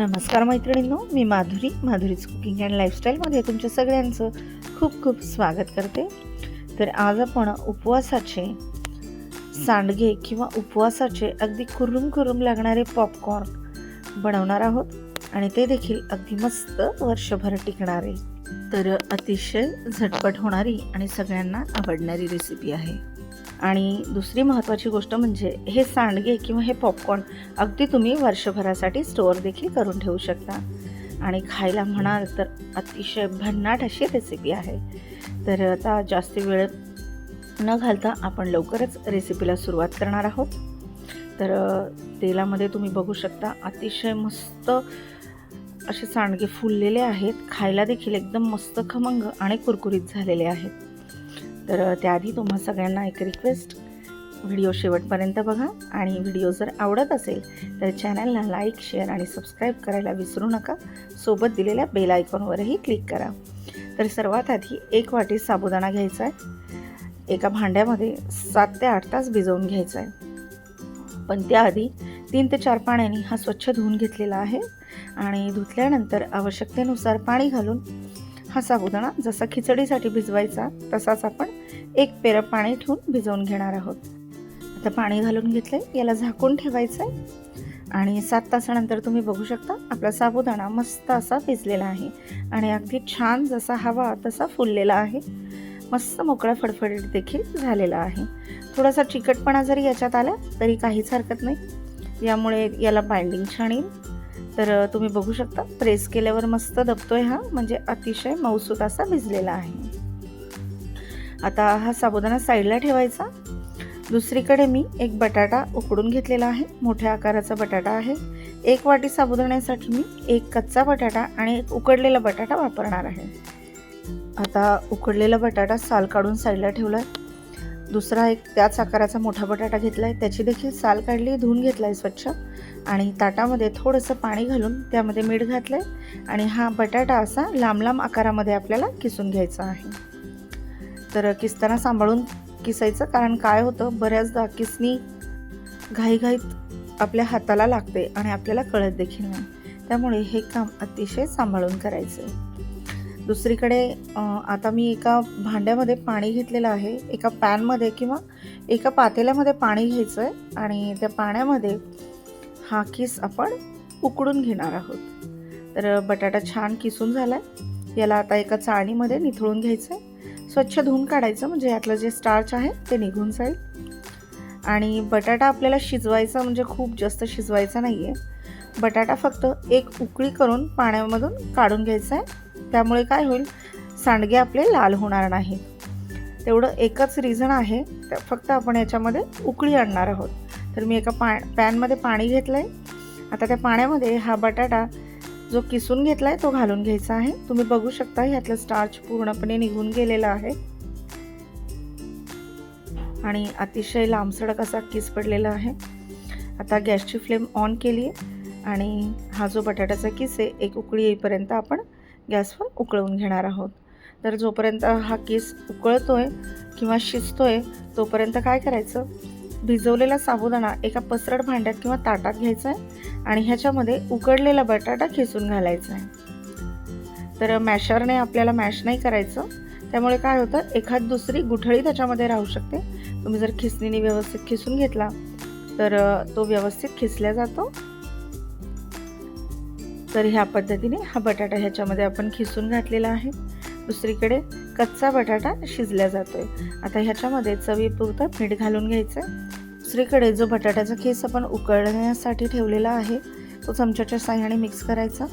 नमस्कार मैत्रिणींनो मी माधुरी माधुरीच कुकिंग अँड लाईफस्टाईलमध्ये तुमच्या सगळ्यांचं खूप खूप स्वागत करते. तर आज आपण उपवासाचे सांडगे किंवा उपवासाचे अगदी कुरुम कुरुम लागणारे पॉपकॉर्न बनवणार आहोत आणि ते देखील अगदी मस्त वर्षभर टिकणारे. तर अतिशय झटपट होणारी आणि सगळ्यांना आवडणारी रेसिपी आहे. आणि दुसरी महत्त्वाची गोष्ट म्हणजे हे सांडगे किंवा हे पॉपकॉर्न अगदी तुम्ही वर्षभरासाठी स्टोअर देखील करून ठेवू शकता. आणि खायला म्हणाल तर अतिशय भन्नाट अशी रेसिपी आहे. तर आता जास्त वेळ न घालता आपण लवकरच रेसिपीला सुरुवात करणार आहोत. तर तेलामध्ये तुम्ही बघू शकता अतिशय मस्त असे सांडगे फुललेले आहेत. खायला देखील एकदम मस्त खमंग आणि कुरकुरीत झालेले आहेत. तर त्याआधी तुम्हा सगळ्यांना एक रिक्वेस्ट व्हिडिओ शेवटपर्यंत बघा. आणि व्हिडिओ जर आवडत असेल तर चॅनलला लाईक शेअर आणि सबस्क्राईब करायला विसरू नका. सोबत दिलेल्या बेल आयकॉनवरही क्लिक करा. तर सर्वात आधी एक वाटी साबुदाणा घ्यायचा आहे. एका भांड्यामध्ये सात ते आठ तास भिजवून घ्यायचा आहे. पण त्याआधी तीन ते चार पाण्याने हा स्वच्छ धुवून घेतलेला आहे. आणि धुतल्यानंतर आवश्यकतेनुसार पाणी घालून हा साबुदाणा जसा खिचडीसाठी भिजवायचा तसाच आपण एक पेरं पाणी ठेवून भिजवून घेणार आहोत. आता पाणी घालून घेतलं याला झाकून ठेवायचं आहे आणि सात तासानंतर तुम्ही बघू शकता आपला साबुदाणा मस्त असा भिजलेला आहे. आणि अगदी छान जसा हवा तसा फुललेला आहे. मस्त मोकळा फडफडीत देखील झालेला आहे. थोडासा चिकटपणा जरी याच्यात आला तरी काहीच हरकत नाही. यामुळे याला बाइंडिंग छान येईल. तर तुम्ही बघू शकता प्रेस केल्यावर मस्त दबतोय हा म्हणजे अतिशय मौसूत असा भिजलेला आहे. आता हा साबुदाणा साईडला ठेवायचा. दुसरीकडे मी एक बटाटा उकडून घेतलेला आहे. मोठ्या आकाराचा बटाटा आहे. एक वाटी साबुदाण्यासाठी मी एक कच्चा बटाटा आणि एक उकडलेला बटाटा वापरणार आहे. आता उकडलेला बटाटा साल काढून साईडला ठेवला आहे दुसरा एक त्याच आकाराचा मोठा बटाटा घेतला आहे त्याची देखील साल काढली धुवून घेतला आहे स्वच्छ. आणि ताटामध्ये थोडंसं पाणी घालून त्यामध्ये मीठ घातलं आहे आणि हा बटाटा असा लांब लांब आकारामध्ये आपल्याला किसून घ्यायचा आहे. तर किसताना सांभाळून किसायचं. कारण काय होतं बऱ्याचदा किसनी घाईघाईत आपल्या हाताला लागते आणि आपल्याला कळत देखील नाही. त्यामुळे हे काम अतिशय सांभाळून करायचं. आहे दुसरीकडे आता मी एका भांड्यामध्ये पाणी घेतलेलं आहे. एका पॅनमध्ये किंवा एका पातेल्यामध्ये पाणी घ्यायचं आहे आणि त्या पाण्यामध्ये हा किस आपण उकडून घेणार आहोत. तर बटाटा छान किसून झाला आहे याला आता एका चाळणीमध्ये निथळून घ्यायचं आहे स्वच्छ धुवून काढायचं म्हणजे यातलं जे स्टार्च आहे ते निघून जाईल. आणि बटाटा आपल्याला शिजवायचा म्हणजे खूप जास्त शिजवायचा नाही आहे बटाटा फक्त एक उकळी करून पाण्यामधून काढून घ्यायचा आहे. त्यामुळे काय होईल? सांडगे आपले लाल होणार नाही. तेवढं एकच रिझन आहे फक्त आपण याच्यामध्ये उकळी आणणार आहोत. तर मी एका पा पॅनमध्ये पाणी घेतलं आहे आता त्या पाण्यामध्ये हा बटाटा जो किसून घेतला आहे तो घालून घ्यायचा आहे. तुम्ही बघू शकता ह्यातलं स्टार्च पूर्णपणे निघून गेलेला आहे. आणि अतिशय लांबसडक असा किस पडलेला आहे. आता गॅसची फ्लेम ऑन केली आहे आणि हा जो बटाट्याचा किस आहे एक उकळी येईपर्यंत आपण गॅसवर उकळवून घेणार आहोत. तर जोपर्यंत हा किस उकळतो आहे किंवा शिजतो आहे तोपर्यंत काय करायचं? भिजवलेला साबुदाणा एका पसरट भांड्यात किंवा ताटात घ्यायचा आहे आणि ह्याच्यामध्ये उकडलेला बटाटा खिसून घालायचा आहे तर मॅशरने आपल्याला मॅश नाही करायचं. त्यामुळे काय होतं एखाद दुसरी गुठळी त्याच्यामध्ये राहू शकते. तुम्ही जर खिसणीने व्यवस्थित खिसून घेतला तर तो व्यवस्थित खिसल्या जातो. तर ह्या पद्धतीने हा बटाटा ह्याच्यामध्ये आपण खिसून घातलेला आहे. दुसरीकडे कच्चा बटाटा शिजल्या जातोय. आता ह्याच्यामध्ये चवीपुरतं मीठ घालून घ्यायचं आहे दुसरीकडे जो बटाट्याचा केस आपण उकळण्यासाठी ठेवलेला आहे तो चमच्याच्या साह्याने मिक्स करायचा.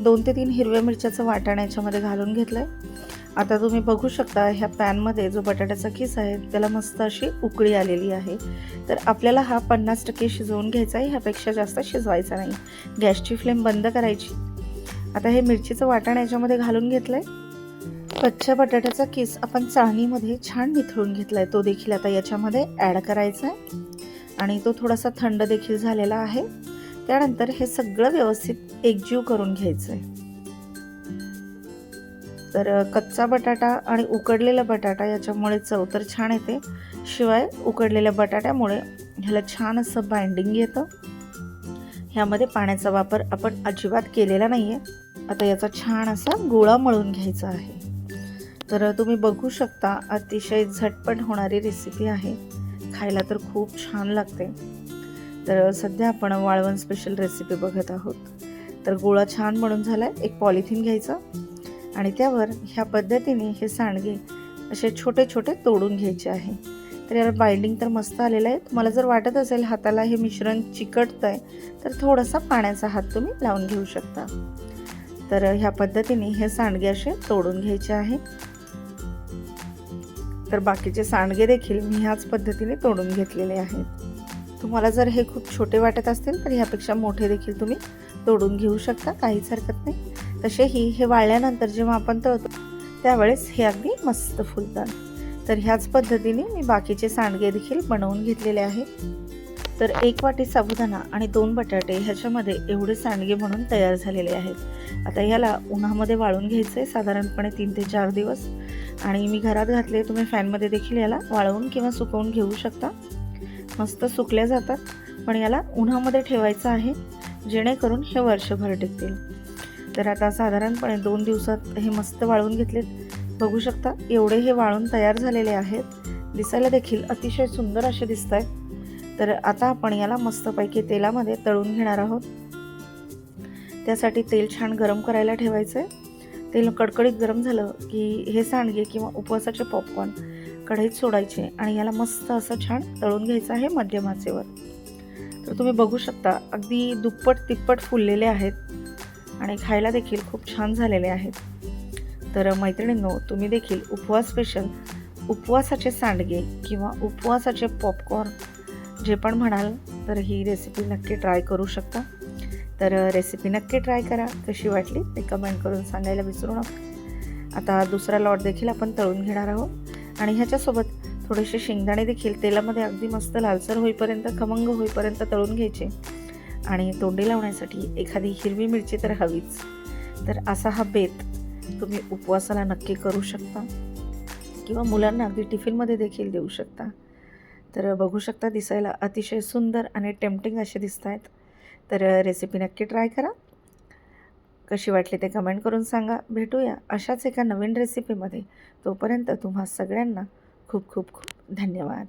दोन ते तीन हिरव्या मिरच्याचं वाटण याच्यामध्ये घालून घेतलं आहे आता तुम्ही बघू शकता ह्या पॅनमध्ये जो बटाट्याचा खीस आहे त्याला मस्त अशी उकळी आलेली आहे. तर आपल्याला हा पन्नास टक्के शिजवून घ्यायचा आहे ह्यापेक्षा जास्त शिजवायचा नाही. गॅसची फ्लेम बंद करायची. आता हे मिरचीचं वाटण याच्यामध्ये घालून घेतलं आहे कच्च्या बटाट्याचा केस आपण चाळणीमध्ये छान निथळून घेतला आहे तो देखील आता याच्यामध्ये ॲड करायचा आहे आणि तो थोडासा थंड देखील झालेला आहे. त्यानंतर हे सगळं व्यवस्थित एकजीव करून घ्यायचं आहे तर कच्चा बटाटा आणि उकडलेला बटाटा याच्यामुळे चव तर छान येते. शिवाय उकडलेल्या बटाट्यामुळे ह्याला छान असं बाइंडिंग येतं. ह्यामध्ये पाण्याचा वापर आपण अजिबात केलेला नाही आहे आता याचा छान असा गोळा मळून घ्यायचा आहे. तर तुम्ही बघू शकता अतिशय झटपट होणारी रेसिपी आहे. खायला तर खूप छान लागते. तर सध्या आपण वाळवण स्पेशल रेसिपी बघत आहोत. तर गोळा छान म्हणून झाला आहे एक पॉलिथिन घ्यायचा आणि त्यावर ह्या पद्धतीने हे सांडगे असे छोटे छोटे तोडून घ्यायचे आहे. तर याला बाइंडिंग तर मस्त आलेलं आहे. तुम्हाला जर वाटत असेल हाताला हे मिश्रण चिकटतं आहे तर थोडासा पाण्याचा हात तुम्ही लावून घेऊ शकता. तर ह्या पद्धतीने हे सांडगे असे तोडून घ्यायचे आहे. तर बाकीचे सांडगे देखील मी ह्याच पद्धतीने तोडून घेतलेले आहेत. तुम्हाला जर हे खूप छोटे वाटत असतील तर ह्यापेक्षा मोठे देखील तुम्ही तोडून घेऊ शकता काहीच हरकत नाही. तसेही हे वाळल्यानंतर जेव्हा आपण तळतो त्यावेळेस हे अगदी मस्त फुलतात. तर ह्याच पद्धतीने मी बाकीचे सांडगे देखील बनवून घेतलेले आहे. तर एक वाटी साबुदाणा आणि दोन बटाटे ह्याच्यामध्ये एवढे सांडगे म्हणून तयार झालेले आहेत. आता ह्याला उन्हामध्ये वाळून घ्यायचं आहे साधारणपणे तीन ते चार दिवस. आणि मी घरात घातले तुम्ही फॅनमध्ये देखील याला वाळवून किंवा सुकवून घेऊ शकता. मस्त सुकल्या जातात पण याला उन्हामध्ये ठेवायचं आहे जेणेकरून हे वर्षभर टिकतील. तर आता साधारणपणे दोन दिवसात हे मस्त वाळवून घेतलेत. बघू शकता एवढे हे वाळून तयार झालेले आहेत. दिसायला देखील अतिशय सुंदर असे दिसत आहेत तर आता आपण याला मस्तपैकी तेलामध्ये तळून घेणार आहोत. त्यासाठी तेल छान गरम करायला ठेवायचं आहे तेल कडकडीत गरम झालं की हे सांडगे किंवा उपवासाचे पॉपकॉर्न कढईत सोडायचे आणि याला मस्त असं छान तळून घ्यायचं आहे मध्यम आचेवर. तर तुम्ही बघू शकता अगदी दुप्पट तिप्पट फुललेले आहेत आणि खायला देखील खूप छान झालेले आहेत. तर मैत्रिणींनो तुम्ही देखील उपवास स्पेशल उपवासाचे सांडगे किंवा उपवासाचे पॉपकॉर्न जे पण म्हणाल तर ही रेसिपी नक्की ट्राय करू शकता. तर रेसिपी नक्की ट्राय करा. कशी वाटली ते कमेंट करून सांगायला विसरू नका. आता दुसरा लॉट देखील आपण तळून घेणार आहोत. आणि ह्याच्यासोबत थोडेसे शेंगदाणे देखील तेलामध्ये अगदी मस्त लालसर होईपर्यंत खमंग होईपर्यंत तळून घ्यायचे. आणि तोंडी लावण्यासाठी एखादी हिरवी मिरची तर हवीच. तर असा हा बेत तुम्ही उपवासाला नक्की करू शकता. किंवा मुलांना अगदी टिफिनमध्ये देखील देऊ शकता. तर बघू शकता दिसायला अतिशय सुंदर आणि टेम्पटिंग असे दिसत आहेत तर रेसिपी नक्की ट्राय करा. कशी वाटली ते कमेंट करून सांगा. भेटूया अशाच एका नवीन रेसिपीमध्ये तोपर्यंत तुम्हा सगळ्यांना खूप खूप खूप धन्यवाद.